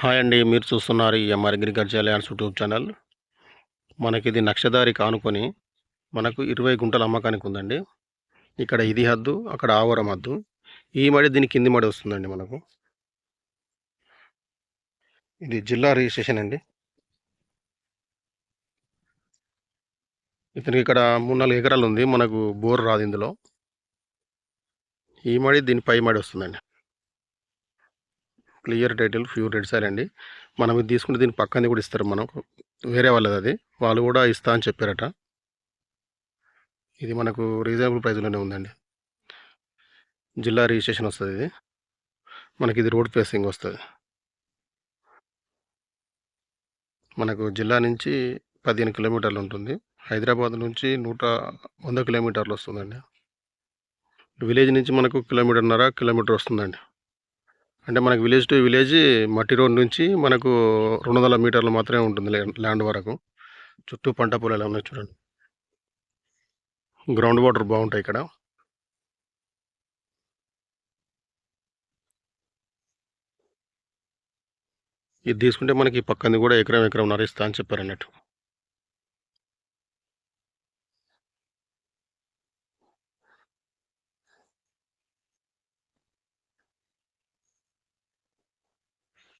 Hi అండి మీరు చూస్తున్నారు MR agriculture lands YouTube channel. మనకి ఇది నక్షదారి కానుకొని మనకు ఇరవై గుంటల అమ్మకానికి ఉందండి. ఇక్కడ ఇది హద్దు అక్కడ ఆవరం హద్దు. ఈ మడి దీని కింది మడి వస్తుందండి మనకు. ఇది జిల్లా రిజిస్ట్రేషన్ అండి. ఇతనికి ఇక్కడ మూడు నాలుగు ఎకరాలు ఉంది మనకు బోర్ రాదు ఇందులో. ఈ మడి దీని పై మడి వస్తుందండి. Clear title pure red sorry అండి. మనం ఇది తీసుకుంటే దీని పక్కన కూడా ఇస్తారు మనం వేరే వాళ్ళది అది. వాళ్ళు కూడా ఇస్తా అని చెప్పారట. ఇది మనకు రీజనబుల్ ప్రైస్లోనే ఉందండి. జిల్లా రిజిస్ట్రేషన్ వస్తుంది ఇది. మనకి ఇది రోడ్ ఫేసింగ్ వస్తుంది. మనకు జిల్లా నుంచి పదిహేను కిలోమీటర్లు ఉంటుంది. హైదరాబాద్ నుంచి నూట వంద కిలోమీటర్లు వస్తుందండి. విలేజ్ నుంచి మనకు కిలోమీటర్న్నర కిలోమీటర్ వస్తుందండి. అంటే మనకు విలేజ్ టు విలేజ్ మట్టి రోడ్ నుంచి మనకు రెండు వందల మీటర్లు మాత్రమే ఉంటుంది ల్యాండ్ వరకు. చుట్టూ పంట పొలాలు ఉన్నాయి చూడండి. గ్రౌండ్ వాటర్ బాగుంటాయి ఇక్కడ. ఇది తీసుకుంటే మనకి పక్కన కూడా ఎకరం ఎకరం నరిస్తా అని చెప్పారు అన్నట్టు